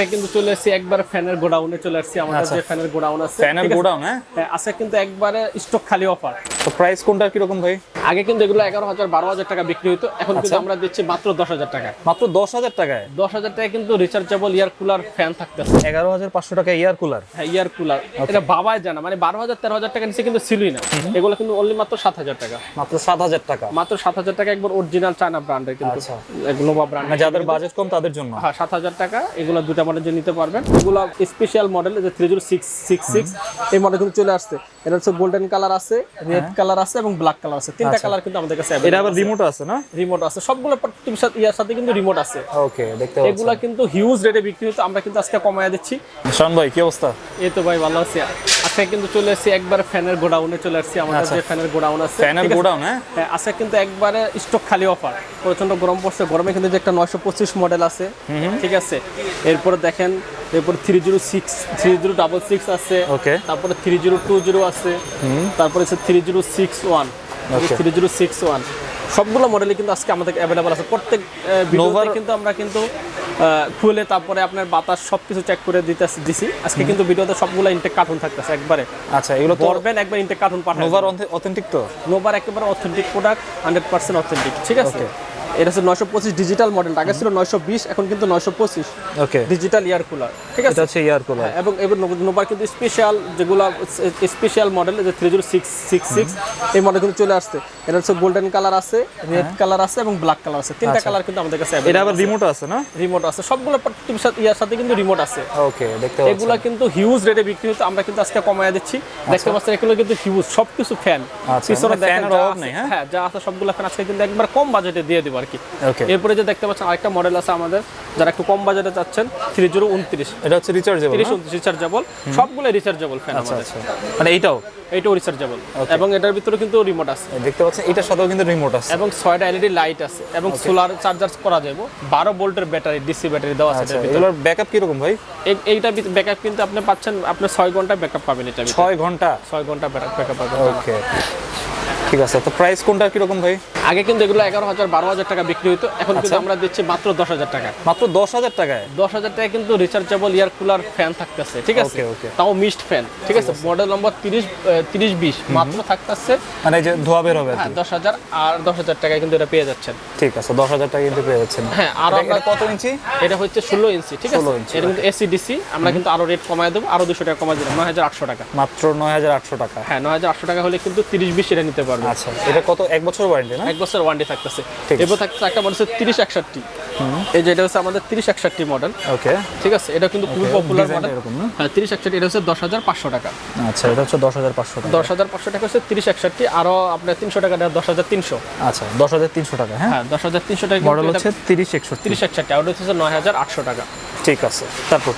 আজকে কিন্তু চলে এসেছি একবার ফ্যানের গোডাউনে চলে আসছি আমাদের আচ্ছা। যে ফ্যানের গোডাউন আছে। ফ্যানের গোডাউন হ্যাঁ? হ্যাঁ, আজকে কিন্তু একবারে স্টক খালি অফার তো প্রাইস কোনটা কীরকম ভাই? আগে কিন্তু এগুলো এগারো হাজার বারো হাজার টাকা বিক্রি হতো এখন কিন্তু আচ্ছা। আমরা দিচ্ছি মাত্র দশ হাজার টাকা মাত্র দশ হাজার টাকায়? দশ হাজার টাকা কিন্তু রিচার্জেবল ইয়ার কুলার ফ্যান থাকতেছে। এগারো হাজার পাঁচশো টাকা ইয়ার কুলার হ্যাঁ ইয়ার কুলার এটা বাবাই জানা মানে বারো হাজার তেরো হাজার টাকা নিচে কিন্তু ছিলই না। এগুলো কিন্তু অনলি মাত্র সাত হাজার টাকা। মাত্র সাত হাজার টাকা? মাত্র সাত হাজার টাকা একবার অরিজিনাল চায়না ব্র্যান্ডের কিন্তু আচ্ছা। ব্র্যান্ড মানে যাদের বাজেট কম তাদের জন্য? হ্যাঁ সাত হাজার টাকা এগুলো দুটা মডেল যে নিতে পারবেন। এগুলো স্পেশাল মডেল যে three zero six six six এই মডেল কিন্তু চলে আসছে। এটা হচ্ছে গোল্ডেন কালার আছে রেড কালার আছে এবং ব্ল্যাক কালার আছে। তিনটা কালার কিন্তু আমাদের কাছে। এটা আবার রিমোট আছে না? রিমোট আছে। সবগুলো সাথে ইয়ার সাথে কিন্তু রিমোট আছে। ওকে দেখতে এগুলা কিন্তু হিউজ রেটে বিক্রি হতো আমরা কিন্তু আজকে কমায় দিচ্ছি। শোন ভাই কি অবস্থা? এই তো ভাই ভালো আছি। আজকে কিন্তু চলে এসেছি একবার ফ্যানের গোডাউনে চলে আসছি। আমাদের যে ফ্যানের গোডাউন আছে। ফ্যানের গোডাউন হ্যাঁ? হ্যাঁ, আজকে কিন্তু একবারে স্টক খালি অফার প্রচণ্ড গরম পড়ছে। গরমে কিন্তু যে একটা নয়শো পঁচিশ মডেল আছে। ঠিক আছে? এরপরে দেখেন এরপর three zero six three zero double six আছে। ওকে তারপরে থ্রি জিরো টু জিরো আছে। তারপরে হচ্ছে three zero six one three zero six one সবগুলো মডেলই কিন্তু আজকে আমাদের অ্যাভেলেবল আছে। প্রত্যেক কিন্তু আমরা কিন্তু খুলে তারপরে আপনার বাতাস সবকিছু চেক করে দিতে দিছি। আজকে কিন্তু ভিডিওতে সবগুলো ইনটেক কার্টুন থাকতেছে একবারে। আচ্ছা এগুলো করবেন একবার ইনটেক কার্টুন পাঠাবেন নোভার অথেন্টিক তো? নোভার একেবারে authentic product hundred percent authentic ঠিক আছে? এটা হচ্ছে নয়শো পঁচিশ ডিজিটাল মডেল আগে ছিল নয়শো বিশ এখন কিন্তু নয়শো পঁচিশ ওকে ডিজিটাল ইয়ার কুলার ঠিক আছে? এটা হচ্ছে ইয়ার কুলার হ্যাঁ, এবং এবার নোভ- নোভার কিন্তু স্পেশাল যেগুলো স্পেশাল মডেল যে three zero six six six এই মডেল কিন্তু চলে আসছে। এটা হচ্ছে গোল্ডেন কালার আছে রেড কালার আছে এবং ব্ল্যাক কালার আছে। তিনটা কালার কিন্তু আমাদের কাছে এটা আবার রিমোট আছে না? রিমোট আছে সবগুলো সাথে ইয়ার সাথে কিন্তু রিমোট আছে। ওকে দেখতে এগুলা কিন্তু হিউজ রেটে বিক্রি হতো আমরা কিন্তু আজকে কমায় দিচ্ছি। দেখতে পাচ্ছেন এগুলো কিন্তু হিউজ সবকিছু ফ্যান আচ্ছা, পিছনে মানে দেখেন আছে- নেই, হ্যাঁ? হ্যাঁ যা আছে সবগুলো ফ্যান আজকে কিন্তু একবার কম বাজেটে দিয়ে দিব আর কি। ওকে এরপরে যে দেখতে পাচ্ছেন আরেকটা মডেল আছে আমাদের। যারা একটু কম বাজেটে চাচ্ছেন থ্রি জিরো উনত্রিশ এটা হচ্ছে রিচার্জেবল তিরিশ উনত্রিশ রিচার্জেবল সবগুলো রিচার্জেবল ফ্যান আচ্ছা আমাদের। আচ্ছা। মানে এইটাও? এইটাও রিচার্জেবল এবং এটার ভিতরে কিন্তু রিমোট আছে। দেখতে পাচ্ছেন এটার সাথেও কিন্তু রিমোট আছে। এবং ছয়টা এলইডি লাইট আছে এবং সোলার চার্জার করা যাবে বারো ভোল্টের ব্যাটারি ডিসি ব্যাটারি দেওয়া আছে আচ্ছা এগুলোর ব্যাকআপ কীরকম ভাই? এই- এইটা ব্যাকআপ কিন্তু আপনি পাচ্ছেন আপনি ছয় ঘণ্টা ব্যাকআপ পাবেন এটা ছয় ঘণ্টা? ছয় ঘণ্টা ব্যাকআপ পাবেন। ওকে ঠিক আছে তো প্রাইস কোনটা কীরকম ভাই? আগে কিন্তু এগুলো এগারো হাজার বারো হাজার টাকা বিক্রি হতো এখন কিন্তু আচ্ছা। আমরা দিচ্ছি মাত্র দশ হাজার টাকা। মাত্র দশ হাজার টাকায়? দশ হাজার টাকা কিন্তু রিচার্জেবল ইয়ার কুলার ফ্যান থাকতেছে ঠিক আছে. তাও মিস্ট ফ্যান ঠিক আছে? মডেল নম্বর তিরিশ তিরিশ বিশ মাত্র থাকতেছে। মানে যে ধোয়া বের হবে আর হ্যাঁ। দশ হাজার আর দশ হাজার টাকায় কিন্তু এটা পেয়ে যাচ্ছেন। ঠিক আছে দশ হাজার টাকা কিন্তু পেয়ে যাচ্ছেন। হ্যাঁ আর আমরা কত ইঞ্চি? এটা হচ্ছে ষোলো ইঞ্চি ঠিক আছে? এটা কিন্তু এসি ডিসি আমরা কিন্তু আরও রেট কমায় দেবো আরও দুশো টাকা কমায় দিলাম নয় হাজার আটশো টাকা। মাত্র নয় হাজার আটশো টাকা। হ্যাঁ নয় হাজার আটশো টাকা হলে কিন্তু তিরিশ বিশ এটা নিতে পারবে। আচ্ছা এটা কত? এক বছর ওয়ারেন্টি না? এক বছর ওয়ান্ডে থাকতেছে। এবার থাকছে একটা মডেল হচ্ছে তিরিশ একষট্টি। এই যে এটা হচ্ছে আমাদের তিরিশ একষট্টি মডেল ওকে ঠিক আছে? এটা কিন্তু খুবই পপুলার মডেল হ্যাঁ তিরিশ একষট্টি এটা হচ্ছে দশ হাজার পাঁচশো টাকা। আচ্ছা এটা হচ্ছে দশ হাজার পাঁচশো টাকা। দশ হাজার পাঁচশো টাকা হচ্ছে তিরিশ একষট্টি আরও আপনার তিনশো টাকা দশ হাজার তিনশো। আচ্ছা দশ হাজার তিনশো টাকা হ্যাঁ? হ্যাঁ দশ হাজার তিনশো টাকা মডেল হচ্ছে তিরিশ একষট্টি। তিরিশ একষট্টি আর হচ্ছে নয় হাজার আটশো টাকা। ঠিক আছে তারপর?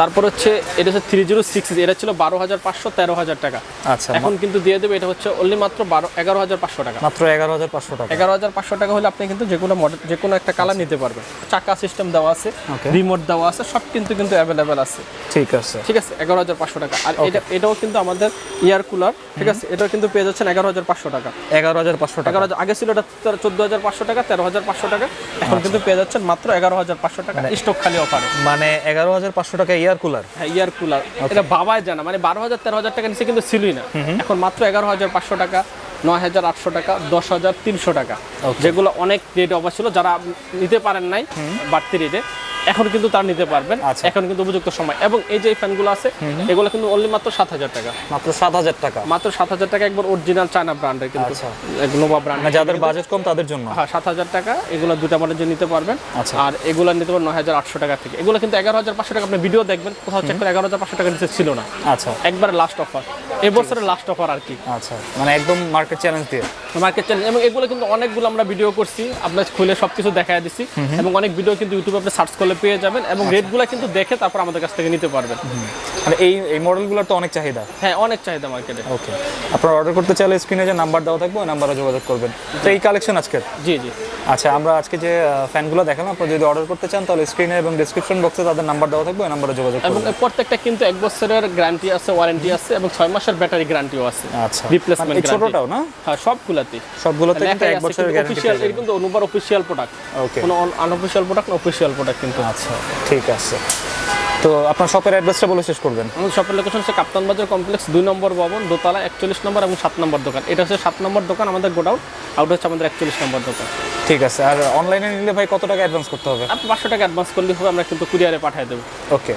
তারপর হচ্ছে এটা হচ্ছে থ্রি জিরো সিক্স এটা ছিল বারো হাজার পাঁচশো তেরো হাজার টাকা আচ্ছা এখন কিন্তু দিয়ে দেবে এটা হচ্ছে অনলি মাত্র বারো এগারো হাজার পাঁচশো টাকা মাত্র এগারো হাজার পাঁচশো টাকা এগারো হাজার পাঁচশো টাকা হলে আপনি কিন্তু যে কোনো মডেল যে কোনো একটা কালার নিতে পারবেন চাকা সিস্টেম দেওয়া আছে রিমোট দেওয়া আছে সব কিন্তু কিন্তু অ্যাভেলেবেল আছে ঠিক আছে ঠিক আছে এগারো হাজার পাঁচশো টাকা আর এটা এটাও কিন্তু আমাদের ইয়ার কুলার ঠিক আছে এটাও কিন্তু পেয়ে যাচ্ছেন এগারো হাজার পাঁচশো টাকা এগারো হাজার পাঁচশো টাকা আগে ছিল এটা চোদ্দ হাজার পাঁচশো টাকা তেরো হাজার পাঁচশো টাকা এখন কিন্তু পেয়ে যাচ্ছেন মাত্র এগারো হাজার পাঁচশো টাকা স্টক খালি অফার মানে এগারো হাজার পাঁচশো টাকা ইয়ার কুলার? হ্যাঁ ইয়ার কুলার। এটা বাবাই জানা মানে বারো হাজার তেরো হাজার টাকা নিচে কিন্তু ছিলই না। এখন মাত্র এগারো হাজার পাঁচশো টাকা নয় হাজার আটশো টাকা দশ হাজার তিনশো টাকা। যেগুলো অনেক রেট অফার ছিল যারা নিতে পারেন নাই বাড়তি রেটে এখন কিন্তু তার নিতে পারবেন। আচ্ছা। এখন কিন্তু উপযুক্ত সময়। এবং এই যে ফ্যানগুলো আছে এগুলো কিন্তু অনলি মাত্র সাত হাজার টাকা। মাত্র সাত হাজার টাকা। মাত্র সাত হাজার টাকা একবার অরিজিনাল চায়না ব্র্যান্ডের কিন্তু আচ্ছা। নোভা ব্র্যান্ড মানে যাদের বাজেট কম তাদের জন্য। হ্যাঁ সাত হাজার টাকা এগুলো দুটা মডেল যে নিতে পারবেন। আচ্ছা। আর এগুলো নিতে পারবেন নয় হাজার আটশো টাকা থেকে। এগুলো কিন্তু এগারো হাজার পাঁচশো টাকা আপনি ভিডিও দেখবেন কোথাও চেক করে এগারো হাজার পাঁচশো টাকা নিচে ছিল না। আচ্ছা। একবার লাস্ট অফার এবছরের লাস্ট অফার আর কি। আচ্ছা। মানে একদম মার্কেট চ্যালেঞ্জ দিয়ে। মার্কেট চ্যালেঞ্জ এবং এগুলো কিন্তু অনেকগুলো আমরা ভিডিও করছি। আপনার খুলে সব কিছু দেখায় দিচ্ছি এবং অনেক ভিডিও কিন্তু ইউটিউবে আপনি সার্চ করলে পেয়ে যাবেন এবং আচ্ছা। রেটগুলো কিন্তু দেখে তারপর আমাদের কাছ থেকে নিতে পারবেন। মানে এই এই মডেলগুলোর তো অনেক চাহিদা। হ্যাঁ অনেক চাহিদা মার্কেটে ওকে আপনারা অর্ডার করতে চাইলে স্ক্রিনে যে নাম্বার দেওয়া থাকবে ওই নাম্বারে যোগাযোগ করবেন। তো এই কালেকশন আজকের? জি জি। আচ্ছা আমরা আজকে যে ফ্যানগুলো দেখালাম আপনারা যদি অর্ডার করতে চান তাহলে স্ক্রিনে এবং ডিসক্রিপশন বক্সে তাদের নাম্বার দেওয়া থাকবে ওই নাম্বারে যোগাযোগ এবং করবেন। এর প্রত্যেকটা কিন্তু এক বছরের গ্যারান্টি আছে ওয়ারেন্টি আছে এবং ছয় মাসের ব্যাটারি গ্যারান্টিও আছে। আচ্ছা। Replacement মানে। ছোটটাও না? হ্যাঁ সবগুলাতেই সবগুলোতে কিন্তু এক বছরের গ্যারান্টি অফিসিয়াল এটা কিন্তু অনুবার অফিসিয়াল প্রোডাক্ট ওকে কোনো আনঅফিসিয়াল প্রোডাক্ট না অফিসিয়াল প্রোডাক্ট কিন্তু। আচ্ছা ঠিক আছে। তো আপনার শপের অ্যাড্রেসটা বলে শেষ করবেন। আমাদের শপের লোকেশন হচ্ছে কাপ্তান বাজার কমপ্লেক্স দুই নম্বর ভবন দোতলা একচল্লিশ নম্বর এবং সাত নম্বর দোকান। এটা হচ্ছে সাত নম্বর দোকান আমাদের গোডাউন আউট হচ্ছে আমাদের একচল্লিশ নম্বর দোকান। ঠিক আছে আর অনলাইনে নিলে ভাই কত টাকা অ্যাডভান্স করতে হবে? আপনি পাঁচশো টাকা অ্যাডভান্স করলে হবে আমরা কিন্তু কুরিয়ারে পাঠিয়ে দেবো। ওকে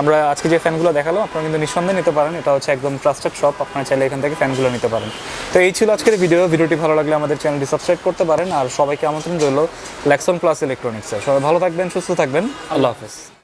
আমরা আজকে যে ফ্যানগুলো দেখালাম আপনারা কিন্তু নিঃসন্দেহে নিতে পারেন এটা হচ্ছে একদম ট্রাস্টেড শপ আপনারা চাইলে এখান থেকে ফ্যানগুলো নিতে পারেন। তো এই ছিল আজকের ভিডিও ভিডিওটি ভালো লাগলে আমাদের চ্যানেলটি সাবস্ক্রাইব করতে পারেন আর সবাইকে আমন্ত্রণ রইল ল্যাক্সন প্লাস ইলেকট্রনিক্সে সবাই ভালো থাকবেন সুস্থ থাকবেন আল্লাহ হাফেজ।